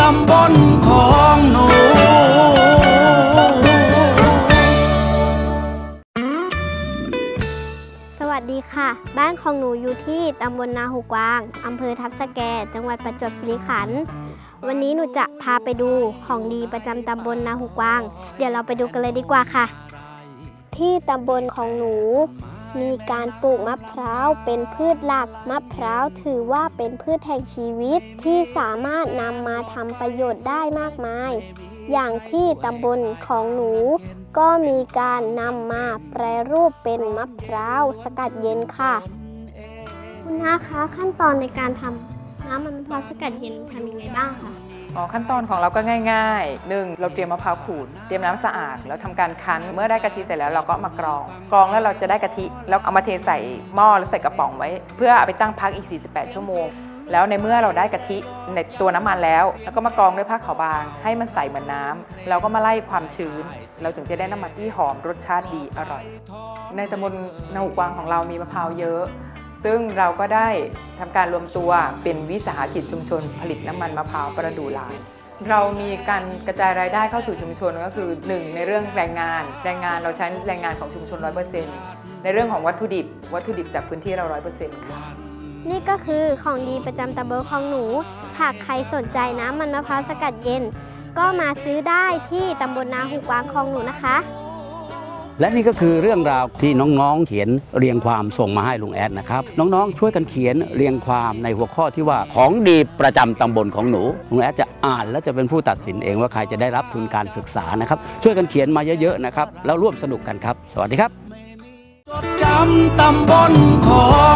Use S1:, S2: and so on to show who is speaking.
S1: ตำบลของหนู
S2: สวัสดีค่ะ บ้านของหนูอยู่ที่ตำบลนาหูกวางอำเภอทับสแก จังหวัดประจวบคีรีขันธ์วันนี้หนูจะพาไปดูของดีประจำตำบลนาหูกวาง เดี๋ยวเราไปดูกันเลยดีกว่าค่ะ ที่ตำบลของหนู มีการปลูกมะพร้าวเป็นพืชหลัก มะพร้าวถือว่าเป็นพืชแห่งชีวิตที่สามารถนำมาทำประโยชน์ได้มากมาย อย่างที่ตำบลของหนู ก็มีการนำมาแปรรูปเป็นมะพร้าวสกัดเย็นค่ะ คุณน้าคะขั้นตอนในการทำน้ำมันมะพร้าวสกัดเย็นทำยังไงบ้างคะ
S3: อ๋อขั้นตอนของเราก็ง่ายๆหนึ่งเราเตรียมมะพร้าวขูด เตรียมน้ำสะอาด แล้วทำการคั้น เมื่อได้กะทิเสร็จแล้วเราก็มากรอง กรองแล้วเราจะได้กะทิ แล้วเอามาเทใส่หม้อแล้วใส่กระป๋องไว้ เพื่อเอาไปตั้งพักอีก 48 ชั่วโมง แล้วในเมื่อเราได้กะทิในตัวน้ำมันแล้ว แล้วก็มากรองด้วยผ้าขาวบาง ให้มันใสเหมือนน้ำเราก็มาไล่ความชื้น เราถึงจะได้น้ำมันที่หอมรสชาติดีอร่อย ในตำบลนาหูกวางของเรามีมะพร้าวเยอะ ซึ่งเราก็ได้ทำการรวมตัวเป็นวิสาหกิจชุมชน ผลิตน้ำมันมะพร้าวประดู่ลายเรามีการกระจายรายได้เข้าสู่ชุมชนก็คือ 1 ในเรื่องแรงงาน แรงงานเราใช้แรงงานของชุมชน 100%ในเรื่องของวัตถุดิบ วัตถุดิบจากพื้นที่เรา 100%ค่ะ
S2: นี่ก็คือของดีประจำตำบลของหนู หากใครสนใจน้ำมันมะพร้าวสกัดเย็น ก็มาซื้อได้ที่ตำบลนาหูกวางของหนูนะคะ
S4: และนี่ก็คือเรื่องราวที่น้องๆ เขียนเรียงความส่งมาให้ลุงแอดนะครับ น้องๆ ช่วยกันเขียนเรียงความในหัวข้อที่ว่าของดีประจำตำบลของหนูลุงแอดจะอ่านและจะเป็นผู้ตัดสินเองว่าใครจะได้รับทุนการศึกษานะครับ ช่วยกันเขียนมาเยอะๆนะครับแล้วร่วมสนุกกันครับ สวัสดีครับ
S1: จำตำบลของ